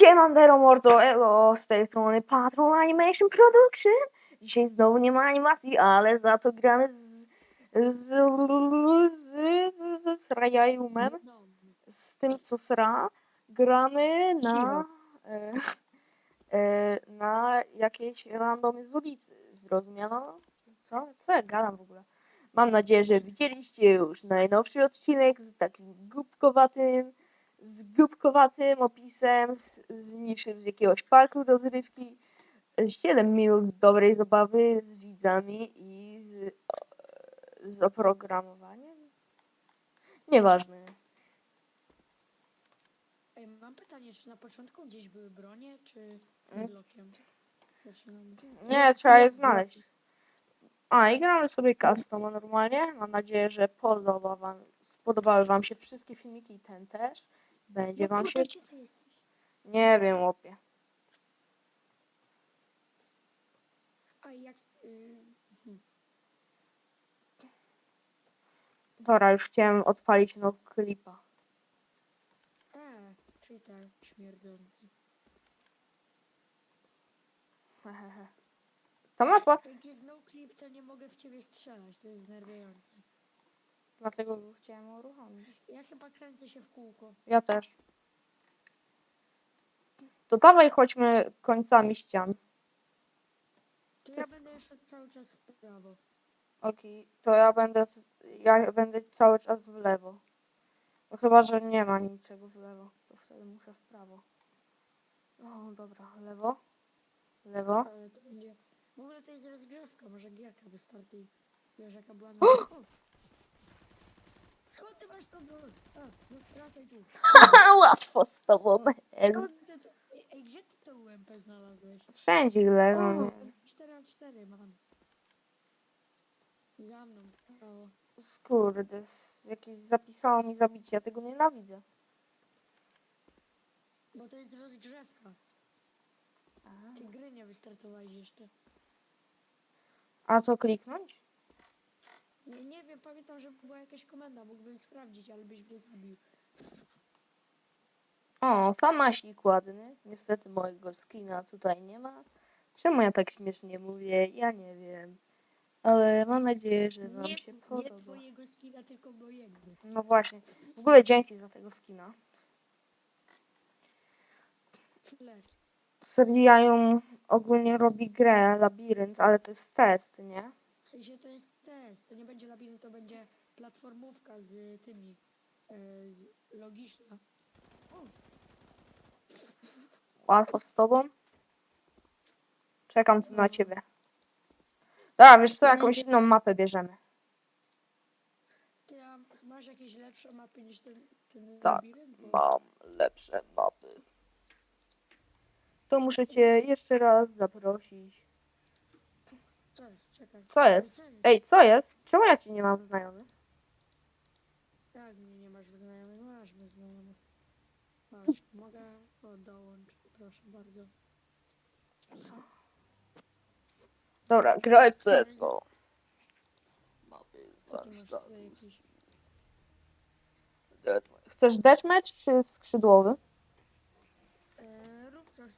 Siemandero mordo, elo, z tej strony Patron Animation Production. Dzisiaj znowu nie ma animacji, ale za to gramy z... z... z... z... z Rajajumem, z tym co sra. Gramy na... E, e, na jakiejś randomie z ulicy, zrozumiano? Co? Co ja gadam w ogóle? Mam nadzieję, że widzieliście już najnowszy odcinek z takim głupkowatym z głupkowatym opisem, z, z niczym z jakiegoś parku rozrywki. 7 minut dobrej zabawy z widzami i z, z oprogramowaniem. Nieważne. Ej, mam pytanie, czy na początku gdzieś były bronie, czy Mm. przed lokiem? Zaczynamy. Nie, trzeba je znaleźć. A, i gramy sobie customa normalnie. Mam nadzieję, że podoba wam, spodobały wam się wszystkie filmiki i ten też. Będzie No wam kurde, się... gdzie ty jesteś? Nie wiem, łopie. A jak... Y... hmm. Dobra, już chciałem odpalić no klipa. E, cheater śmierdzący. Hehehe. Ta mapa, Jak jest no clip, to nie mogę w ciebie strzelać, to jest znerwiające. Dlatego go chciałem uruchomić. Ja chyba kręcę się w kółko. Ja też. To dawaj chodźmy końcami ścian. To ja będę jeszcze cały czas w prawo. Okej, to ja będę, ja będę cały czas w lewo. No chyba, że nie ma niczego w lewo, to wtedy muszę w prawo. O, dobra, lewo, lewo. Ale to będzie... W ogóle to jest rozgrzewka, może gierka wystarczy. Wiesz jaka była na... O! Skąd ty masz to broń? A, no wracaj tu. Łatwo z tobą. Skąd ty to... Ej, Ej, gdzie ty to UMP znalazłeś? Wszędzie lewo. O, nie. 4 na 4 mam. Za mną stało. Kurde, s- jakieś zapisało mi zabicie, ja tego nienawidzę. Bo to jest rozgrzewka. Ty gry nie wystartowałeś jeszcze. A co kliknąć? Nie, nie wiem, pamiętam, że była jakaś komenda, mógłbym sprawdzić, ale byś mnie zabił. O, famasik ładny. Niestety mojego skina tutaj nie ma. Czemu ja tak śmiesznie mówię? Ja nie wiem. Ale mam nadzieję, że wam Nie, się nie podoba. twojego skina, tylko mojego. No właśnie. W ogóle dzięki za tego skina. Seria ją ogólnie robi grę, labirynt, ale to jest test, nie? W sensie to jest test, to nie będzie labirynt, to będzie platformówka z tymi, e, z logiczna. O, Łatwo z tobą. Czekam tu na ciebie. Dobra, wiesz co, jakąś inną mapę bierzemy. ty a masz jakieś lepsze mapy niż ten, ten Tak, labirynt? Bo- Mam lepsze mapy. To muszę cię jeszcze raz zaprosić. Co jest? Czekaj. Co jest? Co jest? Ej, co jest? Czemu ja cię nie mam w znajomych? Jak mnie nie masz znajomych? Masz mnie znajomych. Masz, mogę o, dołącz, proszę bardzo. Dobra, graj w CSGO. Co ty masz jakiś... Chcesz deathmatch czy skrzydłowy?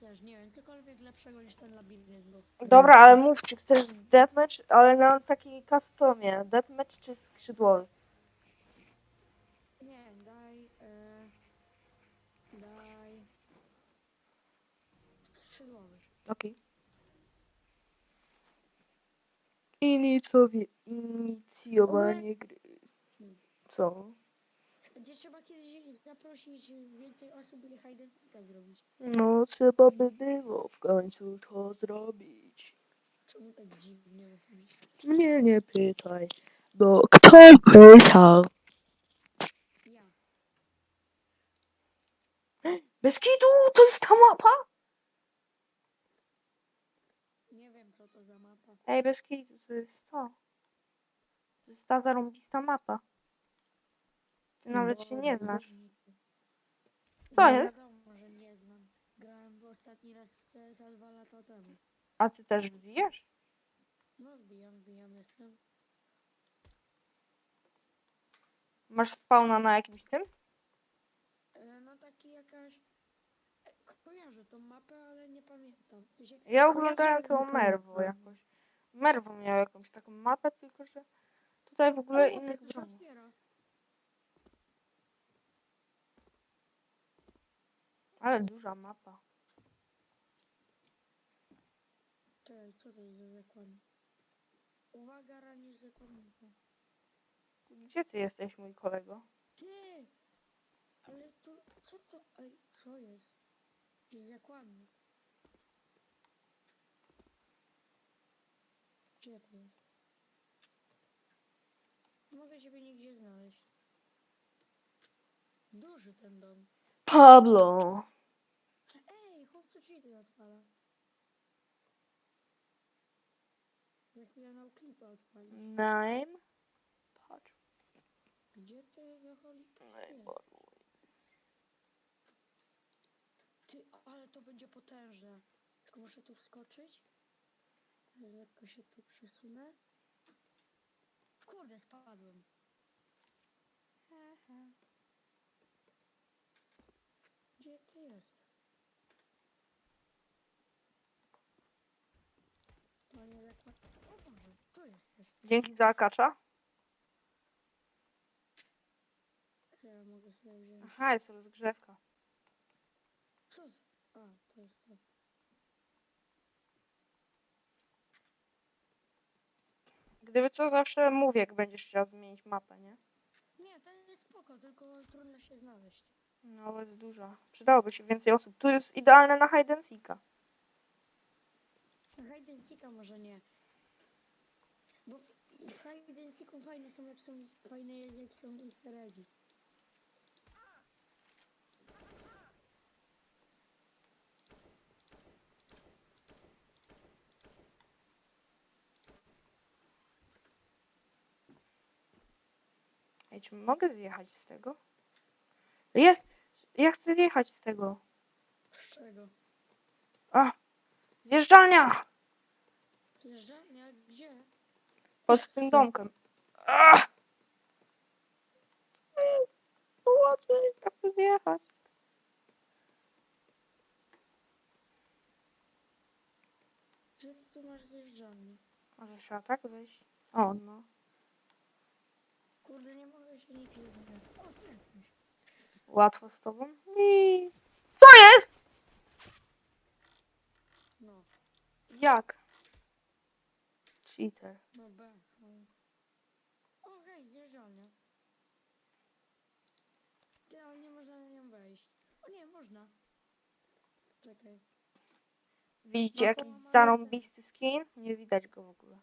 Chcesz, nie wiem, cokolwiek lepszego niż ten labirynt. Bo... Dobra, ale mów, czy chcesz deathmatch, ale na takiej customie. Deathmatch czy skrzydłowy? Nie, daj... E, daj... Skrzydłowy. Okej. Inicjowie, inicjowanie gry. Co? Będzie trzeba kiedyś zaprosić więcej osób i seeka zrobić. No, trzeba by było w końcu to zrobić. Czemu tak dziwnie mówisz? Mnie nie pytaj, bo kto pytał? Ja. Bez kitu, to jest ta mapa? Nie wiem co to za mapa. Ej, bez kitu, to jest to. To jest ta zarąbista mapa. Ty nawet się nie znasz. Co No jest? Wiadomo, że nie znam. Grałem w ostatni raz w CSa dwa lata temu. A ty też wbijesz? No wbijam, wbijam, jestem. Masz spawna na jakimś tym? E, no taki jakaś... E, kojarzę tą mapę, ale nie pamiętam. W sensie, Ja kojarzę, oglądałem ale tą nie Merwo pamiętam. jakoś. Merwo miał jakąś taką mapę, tylko że tutaj w ogóle innych się broni. otwiera. Ale duża mapa. Czekaj, co to jest za zakładnik? Uwaga, ranisz zakładnika. Gdzie ty jesteś, mój kolego? Ty! Ale to, co to, ej, co jest? Jakiś zakładnik. Gdzie to jest? Nie mogę ciebie nigdzie znaleźć. Duży ten dom. Pablo! Odpala. Za chwilę na klipa odpali. Name? Patrz. Gdzie ty za cholipka Name, jest? Ty, ale to będzie potężne. Tylko muszę tu wskoczyć. Teraz lekko się tu przesunę. Kurde, spadłem. Gdzie ty jesteś? To nie zakład... O Boże, tu jesteś. Dzięki za akacza. Co ja mogę sobie wziąć? Aha, jest rozgrzewka. Co? z- A, to jest to. Gdyby co, zawsze mówię, jak będziesz chciał zmienić mapę, nie? Nie, to jest spoko, tylko trudno się znaleźć. No, jest duża. Przydałoby się więcej osób. Tu jest idealne na hide and seeka. Na Hide and Seeka może nie. Hide and Seeku fajne są jak są, fajne jest jak są easter eggi. Ej, czy mogę zjechać z tego? Jest! Ja chcę zjechać z tego. Z czego? A! Zjeżdżalnia! Zjeżdżalnia? Pod tym Co? domkiem. A! Łatwiej, ja chcę zjechać. Gdzie ty tu masz zjeżdżalnię? Może trzeba tak wejść? O, no. Kurde, nie mogę się tu jesteś. Łatwo z tobą? I... Co jest? No, Jak? Cheater. no B. No. O, hej, zjeżdżalnia. Ty, ale nie można na nią wejść. O nie, można. Czekaj. Widzicie No, jakiś zarąbisty skin? Nie widać go w ogóle.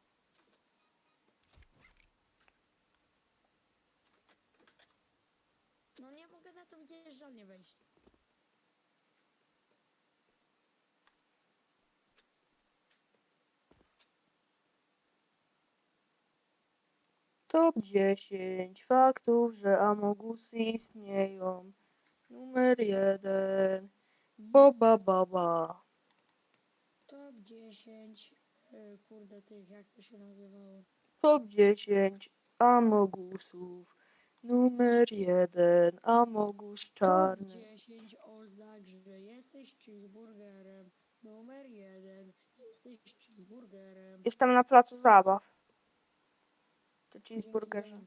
No nie mogę na tą zjeżdżalnię wejść. Top 10 faktów, że Amogusy istnieją. Numer 1. Boba baba. Top 10. y, Kurde, tych, jak to się nazywało? Top 10 Amogusów. Numer 1. Amogus Top czarny. 10 oznak, że jesteś cheeseburgerem. Numer 1. Jesteś cheeseburgerem. Jestem na placu zabaw. To cheeseburgerze.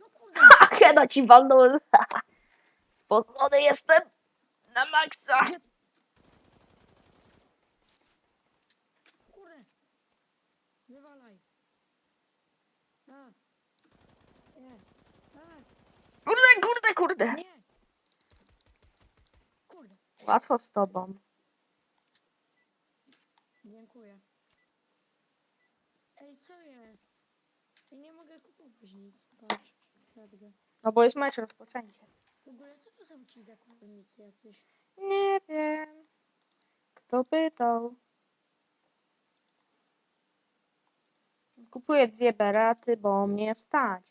No kurde, Heda ci walnął. Spocony jestem. Na maksa. kurde. Wywalaj. A. Nie. A. Kurde, kurde, kurde. Nie. Kurde. Łatwo z tobą. Dziękuję. Ej, co jest? Ja nie mogę kupować nic. Patrz. No bo jest mecz rozpoczęcie. W ogóle co to są ci zakładnicy jacyś? Nie wiem. Kto pytał? Kupuję dwie beraty, bo mnie stać.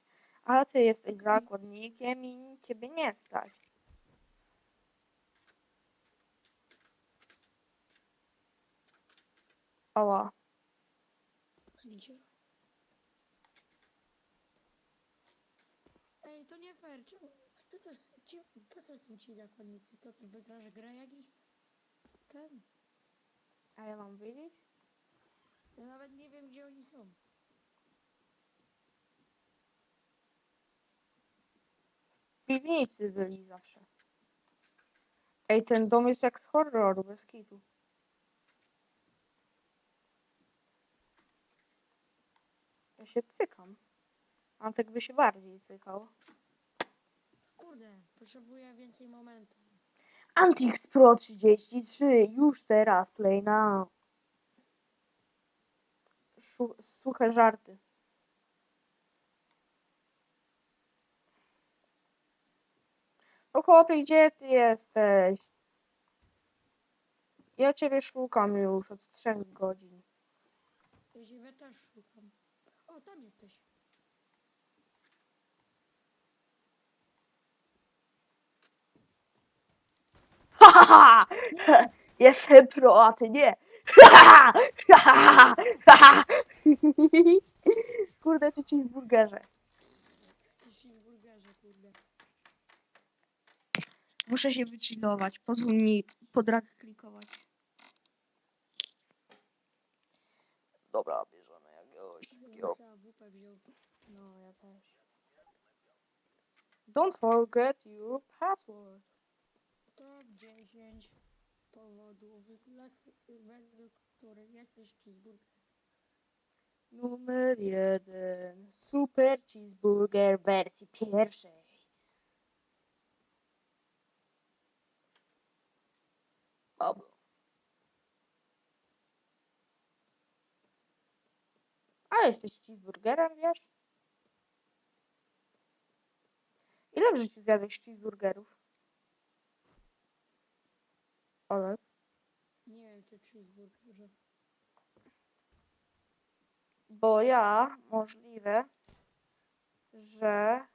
A ty jesteś zakładnikiem i ciebie nie stać. Oła. Widzicie? Ej, to nie fair. Czemu? To też, ci, po co są ci zakładnicy? Co ty wygrasz grę jakiś? ten? A ja mam wiedzieć? Ja nawet nie wiem, gdzie oni są. Piwnicy byli zawsze. Ej, ten dom jest jak z horroru, bez kitu. Ja się cykam. Antek by się bardziej cykał. Potrzebuję więcej momentu. Antix Pro 33, już teraz, play now. Szu- suche żarty. No chłopie, gdzie ty jesteś? Ja ciebie szukam już od trzech godzin. Ja ciebie też szukam. O, tam jesteś. Jestem pro, a ty nie. Kurde, ty cheeseburgerze. Cheeseburgerze, kurde. Muszę się wychillować. Pozwól mi podrak klikować. Dobra, bierzemy jakiegoś Ja takiego. bym sobie WP wziął. No, ja też. Don't forget your password. Top 10 powodów, dla, według których jesteś cheeseburger. Numer jeden. Super cheeseburger wersji pierwszej. A jesteś cheeseburgerem, wiesz? Ile w życiu zjadłeś cheeseburgerów? Olek. Nie wiem, ty cheeseburgerze. Bo ja możliwe, że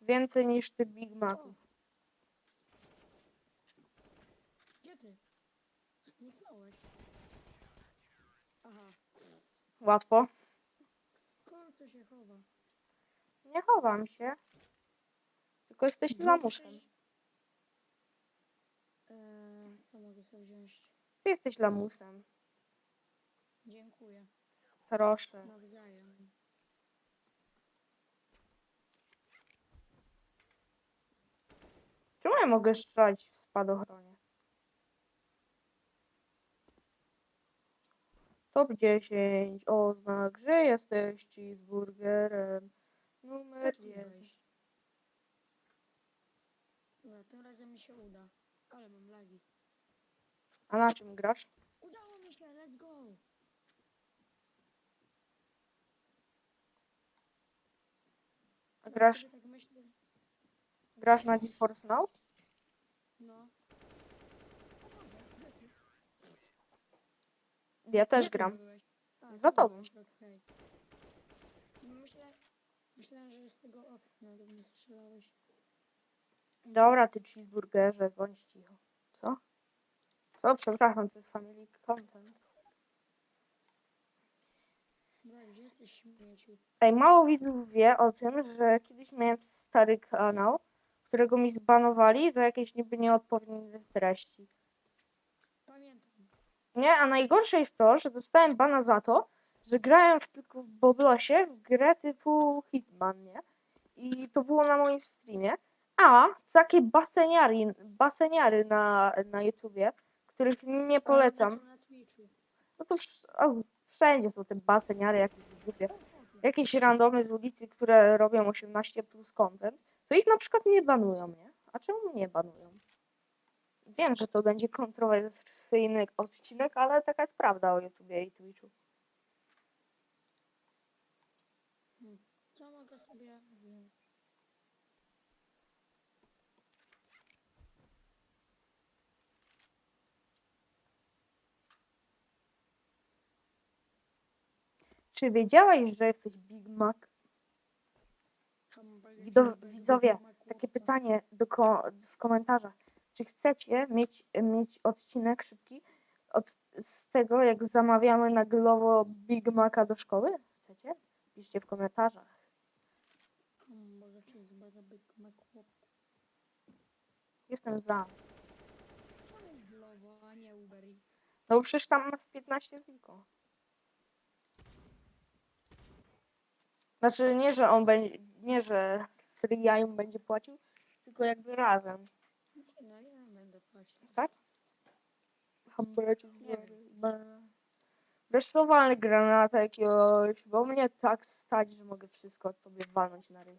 więcej niż ty Big Maców. Gdzie ty? Zniknąłeś. Aha, Łatwo. kurczę się chowa. Nie chowam się. Tylko jesteś lamusem. Mogę sobie wziąć? Ty jesteś lamusem. Dziękuję. Proszę. Nawzajem. Czemu ja mogę strzelać w spadochronie? Top 10. Oznak, że jesteś cheeseburgerem. Numer Jak tu 1. wejść? Dobra, tym razem mi się uda. Ale mam lagi. A na czym grasz? Udało mi się, let's go! A Ja grasz, tak myślę, grasz na GeForce Now? no. Ja też Gdzie ty gram. byłeś? A, Za tu tobą. byłeś, okej. Myślę, myślałem, że z tego okna do mnie strzelałeś. Dobra, ty cheeseburgerze, bądź cicho. Co? Co? Przepraszam, to jest family content. Dobra, gdzie jesteś śmieciu? Ej, mało widzów wie o tym, że kiedyś miałem stary kanał, którego mi zbanowali za jakieś niby nieodpowiednie treści. Pamiętam. Nie, a najgorsze jest to, że dostałem bana za to, że grałem w, tylko w Boblosie w grę typu Hitman, nie? I to było na moim streamie. A takie baseniary, baseniary na, na YouTubie, których nie polecam. No to wsz- wszędzie są te baseniary jakieś chłopie. Jakieś randomy z ulicy, które robią 18 plus content, to ich na przykład nie banują, nie? A czemu nie banują? Wiem, że to będzie kontrowersyjny odcinek, ale taka jest prawda o YouTubie i Twitchu. Co mogę sobie wziąć? Czy wiedziałeś, że jesteś Big Mac? Hamburger, Wido- cheeseburger, widzowie, Takie pytanie do ko- w komentarzach. Czy chcecie mieć, mieć odcinek szybki od, z tego, jak zamawiamy na Glovo Big Maca do szkoły? Chcecie? Piszcie w komentarzach. Jestem za. No przecież tam masz 15 ziko. Znaczy nie, że on będzie, nie, że Sriajum będzie płacił, tylko jakby razem, Nie, no ja będę płacił. tak? Hamburger Nie Wiesz co, walny granata jakiegoś, bo mnie tak stać, że mogę wszystko od tobie walnąć na ryj.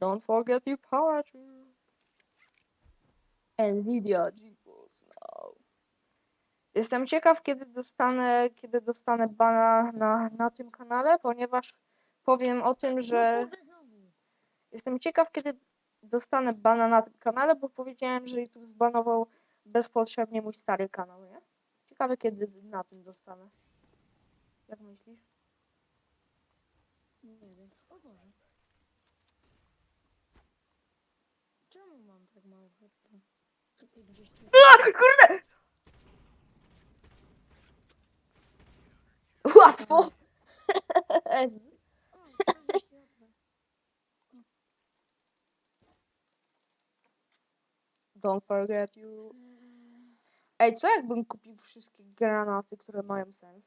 Don't forget your power. Nvidia GeForce Now. Jestem ciekaw, kiedy dostanę, kiedy dostanę bana na, na tym kanale, ponieważ powiem o tym, że... Jestem ciekaw, kiedy dostanę bana na tym kanale, bo powiedziałem, że YouTube zbanował bezpotrzebnie mój stary kanał, nie? Ciekawe, kiedy na tym dostanę. Jak myślisz? Nie wiem. O Boże. Czemu mam tak mało HP? Czy ty gdzieś tu... A, kurde! Łatwo! Światła? Don't forget you. Ej, co jakbym kupił wszystkie granaty, które mają sens?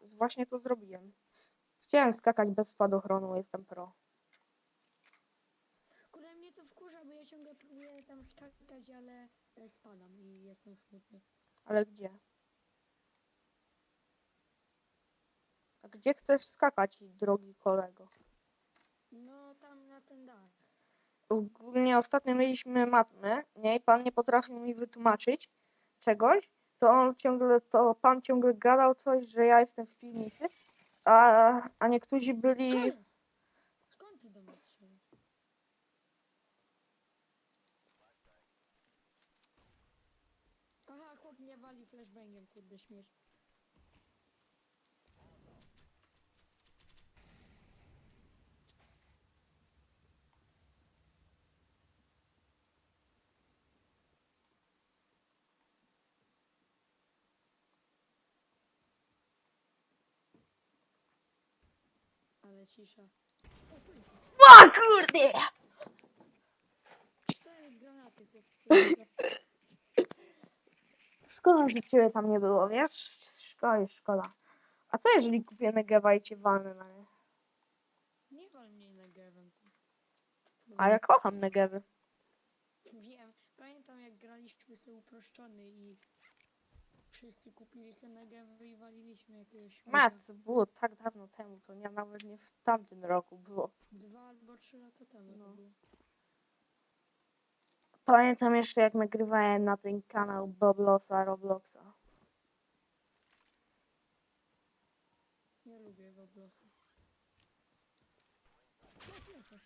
Właśnie to zrobiłem. Chciałem skakać bez spadochronu, jestem pro. Kurde, mnie to wkurza, bo ja ciągle próbuję tam skakać, ale e, spadam i jestem smutny. Ale gdzie? A gdzie chcesz skakać, drogi kolego? No, tam na ten dach. Ogólnie ostatnio mieliśmy matmę, nie? I pan nie potrafił mi wytłumaczyć czegoś, to on ciągle, to pan ciągle gadał coś, że ja jestem w piwnicy, a, a niektórzy byli... jest? Skąd ty do mnie strzelasz? Aha, chłop mnie wali flashbangiem, kurde, śmiesz. Ale cisza. O, kurde! Cztery granaty. Szkoda, że ciebie tam nie było, wiesz? Szkoda, jest szkoda. A co jeżeli kupię Negewa i cię walnę na nie? Nie wal mnie. A ja kocham Negewy. Wiem, pamiętam jak graliśmy sobie uproszczony i wszyscy kupili Negewy i waliliśmy jakiegoś Mat, to było tak dawno temu, to nie, nawet nie w tamtym roku było. Dwa albo trzy lata temu No. było. Pamiętam jeszcze jak nagrywałem na ten kanał Boblosa Robloxa. Nie lubię Roblosa.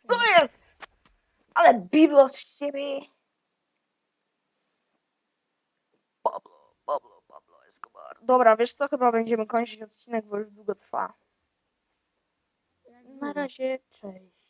Co jest? Ale Biblos z ciebie! Pablo, Pablo, Pablo Escobar. Dobra, wiesz co? Chyba będziemy kończyć odcinek, bo już długo trwa. Na razie, cześć.